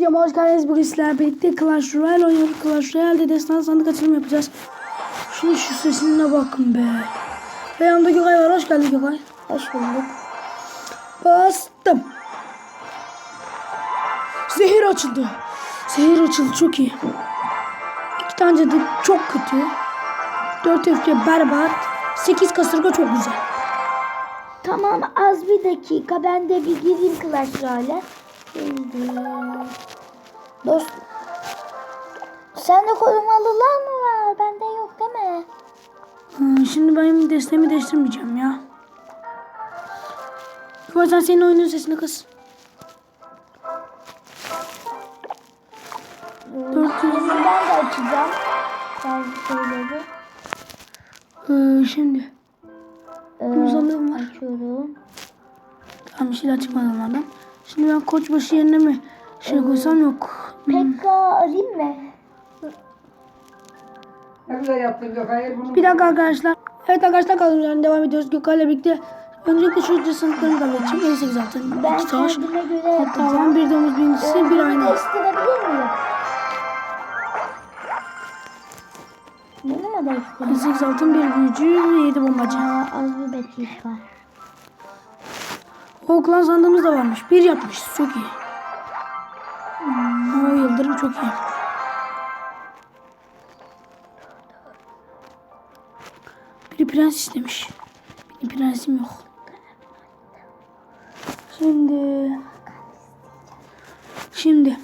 Videoma hoş geldiniz. Bugün sizlerle birlikte Clash Royale oynuyoruz. Clash Royale'de destan sandık açılımı yapacağız. Şimdi şu sesine bakın be. Ve yanımda Gökay var. Hoş geldin Gökay. Hoş bulduk. Bastım. Zehir açıldı. Zehir açıldı. Çok iyi. İki tane cadı çok kötü. Dört öfke berbat. Sekiz kasırga çok güzel. Tamam az bir dakika ben de bir gireyim Clash Royale'e. Şimdi... Dost... Sende korumalılar mı var? Bende yok değil mi? Ha, şimdi benim desteğimi değiştirmeyeceğim ya. Sen senin oyunun sesini kıs. 400 Şimdi ben de açacağım. Bazı şeyleri. Ee, şimdi Ee, Uzalığım var. Açıyorum. Tamam bir şeyler çıkmadı onlardan. Şimdi ben koçbaşı yerine mi şey koysam yok. Pekka arayayım mı? Ne güzel yaptın Gökay. Bunu Bir dakika arkadaşlar. Evet arkadaşlar kaldığımız yerden devam ediyoruz. Gökay'la birlikte. Öncelikle şu sınıflarını kabul edeceğim. 58 altın. Ben iki taş. Hatta ben bir domuz birincisi bir Bunu ayna. Değiştirebilir miyim? Bunu mu değiştireyim? 58 altın bir büyücü 7 bombacı. Aa, az bir dakika. O klan sandığımız da varmış. Bir yapmış. Çok iyi. O yıldırım çok iyi. Biri prens istemiş. Benim prensim yok. Şimdi... Şimdi...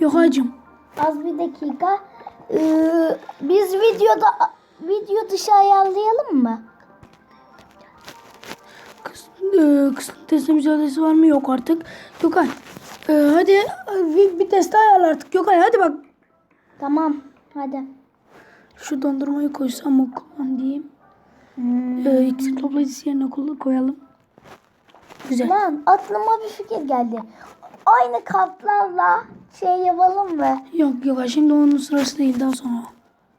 Yok hacım. Az bir dakika. Ee, biz videoda video dışı ayarlayalım mı? Kız, e, kız testi mücadelesi var mı? Yok artık. Gökay. E, hadi bir, bir test ayarla artık. Gökay hadi bak. Tamam. Hadi. Şu dondurmayı koysam mı kullan diyeyim. Hmm. Ee, iksir toplayıcısı yerine koyalım. Güzel. Lan aklıma bir fikir geldi. Aynı kartlarla şey yapalım mı? Yok yok şimdi onun sırası değil daha sonra.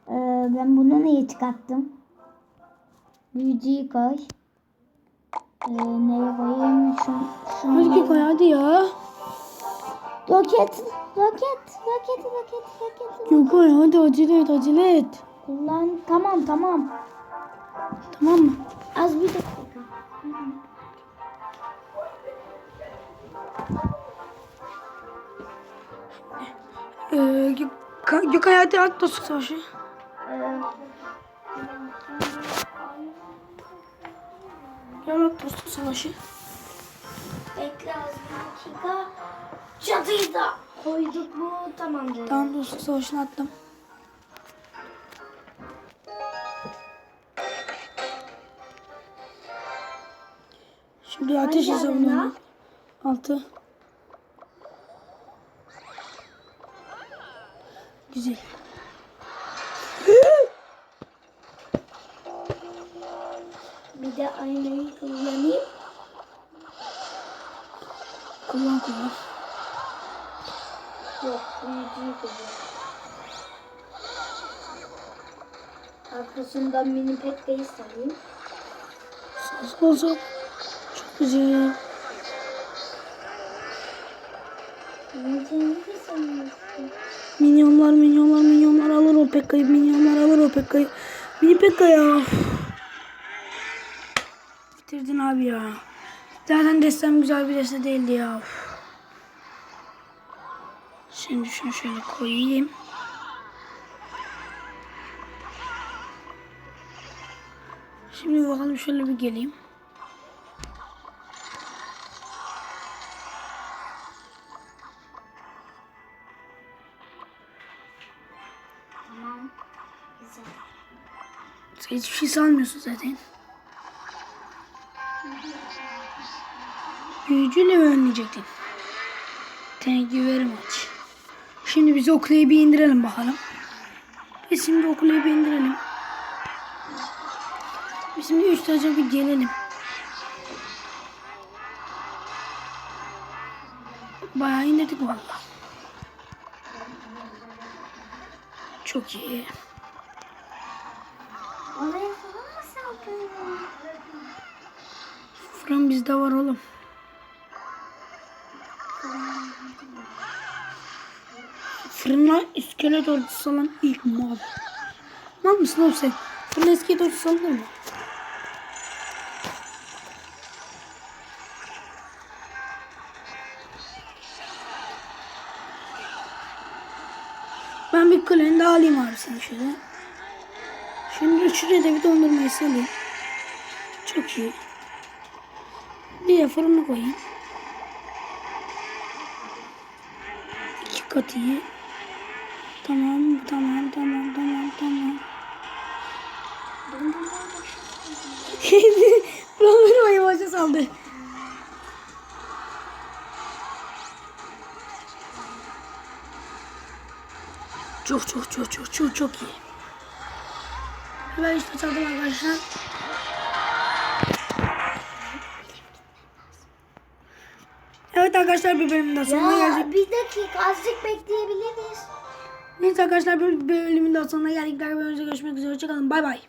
Ee, ben bunu niye çıkarttım? Büyücüyü koy. Ee, neye koyayım? Şun, şunu Hadi Gökay hadi ya. Roket, roket, roket, roket, roket. Gökay hadi acele et acele et. Kullan. Tamam, tamam. Tamam mı? Az bir dakika. Ee, Gök- Gökay hadi dostluk savaşı. Ee, dostluk savaşı. bekle az bir dakika. Çatıyı da koyduk mu? Tamamdır. Tamam dostluk savaşını attım. Şimdi ateş hesabını? Altı. Güzel. Bir de aynayı kullanayım. Kullan kullan. Yok, büyücüyü kullan. Arkasından mini pekkayı sarayım. Sağ sol sol. Çok güzel. Minyonlar minyonlar minyonlar alır o Pekka'yı minyonlar alır o Pekka'yı. Mini Pekka ya. Bitirdin abi ya. Zaten destem güzel bir deste değildi ya. Şimdi şunu şöyle koyayım. Şimdi bakalım şöyle bir geleyim. Tamam. Güzel. Sen hiçbir şey salmıyorsun zaten. Büyücüyle mi? Thank you very much. Şimdi biz o kuleyi bir indirelim bakalım. Biz şimdi o kuleyi bir indirelim. Biz şimdi üç taca bir gelelim. Bayağı indirdik valla. Çok iyi. Oraya falan mı? Fırın bizde var oğlum. Fırına iskelet ordusu salan ilk mal. Mal mısın oğlum sen? Fırına iskelet ordusu salınır mı? Ben bir kuleni daha alayım abi sen şöyle. Şimdi şuraya da bir dondurmayı salayım. Çok iyi. Bir de fırına koyayım. Kat iyi. Tamam, tamam, tamam, tamam, tamam. Dondurmayı başa saldı. Çok çok çok çok çok çok iyi. Ben işte çaldım arkadaşlar. Evet arkadaşlar bir bölümün daha sonuna geldik. Ya bir dakika azıcık bekleyebiliriz. Neyse arkadaşlar bir bölümün daha sonuna geldik. Diğer bölümümüzde görüşmek üzere. Hoşçakalın. Bay bay.